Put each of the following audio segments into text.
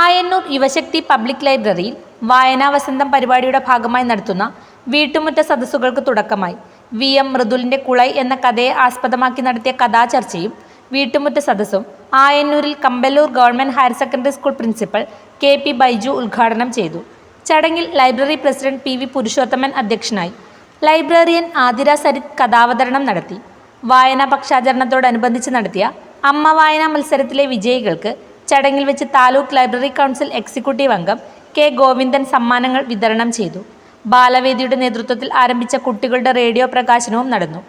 ആയന്നൂർ യുവശക്തി public ലൈബ്രറിയിൽ വായനാ വസന്തം പരിപാടിയുടെ ഭാഗമായി നടത്തുന്ന വീട്ടുമുറ്റ സദസ്സുകൾക്ക് തുടക്കമായി. വി എം മൃദുലിന്റെ കുളൈ എന്ന കഥയെ ആസ്പദമാക്കി നടത്തിയ കഥാചർച്ചയും വീട്ടുമുറ്റ സദസ്സും ആയന്നൂരിൽ Kamballur government higher secondary school principal K P Baiju ഉദ്ഘാടനം ചെയ്തു. ചടങ്ങിൽ library president P V Purushothaman അധ്യക്ഷനായി. ലൈബ്രറിയൻ ആതിര സരിത് കഥാവതരണം നടത്തി. വായനാ പക്ഷാചരണത്തോടനുബന്ധിച്ച് നടത്തിയ അമ്മ വായനാ മത്സരത്തിലെ വിജയികൾക്ക് ചടങ്ങിൽ വെച്ച് താലൂക്ക് ലൈബ്രറി കൗൺസിൽ എക്സിക്യൂട്ടീവ് അംഗം കെ ഗോവിന്ദൻ സമ്മാനങ്ങൾ വിതരണം ചെയ്തു. ബാലവേദിയുടെ നേതൃത്വത്തിൽ ആരംഭിച്ച കുട്ടികളുടെ റേഡിയോ പ്രകാശനവും നടന്നു.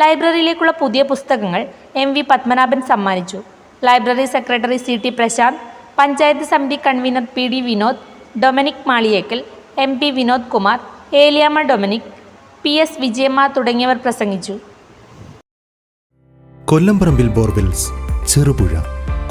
ലൈബ്രറിയിലേക്കുള്ള പുതിയ പുസ്തകങ്ങൾ എം വി പത്മനാഭൻ സമ്മാനിച്ചു. Library secretary C T Prashanth panchayat സമിതി convener P D Vinod Dominic Maliyekkal M P Vinod Kumar Eliyamma Dominic P S Vijayamma തുടങ്ങിയവർ പ്രസംഗിച്ചു. കൊല്ലംപറമ്പിൽ ബോർവെൽസ് ചെറുപുഴ.